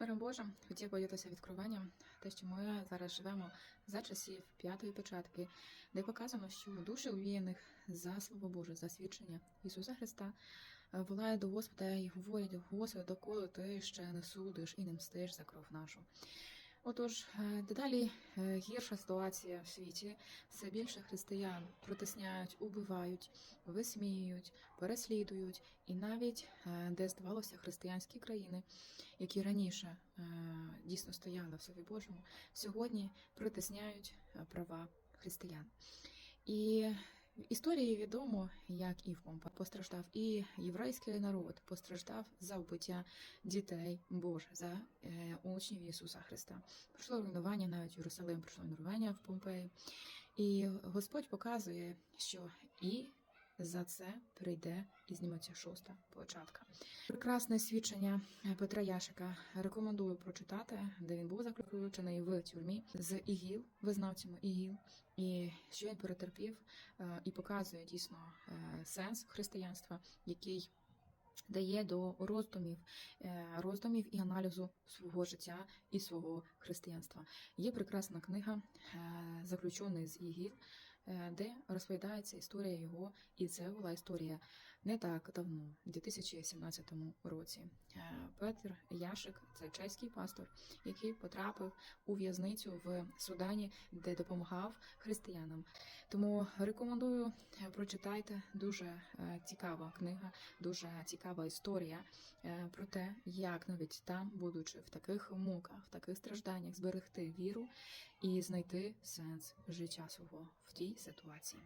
Миром Божим хотів боятися відкриванням, те, що ми зараз живемо за часів п'ятої печатки, де показано, що душі увіяних за слово Боже, за свідчення Ісуса Христа, волає до Господа і говорять: Господи, доколи ти ще не судиш і не мстиш за кров нашу. Отож, е, дедалі е, гірша ситуація в світі. Все більше християн протисняють, убивають, висміюють, переслідують, і навіть е, де здавалося християнські країни, які раніше дійсно стояли в Слові Божому, сьогодні притисняють права християн. І в історії відомо, як Івком постраждав і єврейський народ постраждав за вбиття дітей Божих, за е, учнів Ісуса Христа. Прийшло руйнування, навіть в Єрусалим прийшло руйнування в Помпеї. І Господь показує, що і за це прийде і зніметься шоста початка. Прекрасне свідчення Петра Яшика рекомендую прочитати, де він був заключений в тюрмі з ігіл, визнавцями ігіл, і що він перетерпів, е, і показує дійсно е, сенс християнства, який дає до роздумів, е, роздумів і аналізу свого життя і свого християнства. Є прекрасна книга, заключений з ігіл, де розповідається історія його, і це була історія не так давно, у 2017 році. Е, Петр Яшик, це чеський пастор, який потрапив у в'язницю в Судані, де допомагав християнам. Тому рекомендую е, прочитайте дуже е, цікава книга, дуже цікава історія про те, як навіть там, будучи в таких муках, в таких стражданнях, зберегти віру і знайти сенс життя свого в тій ситуації.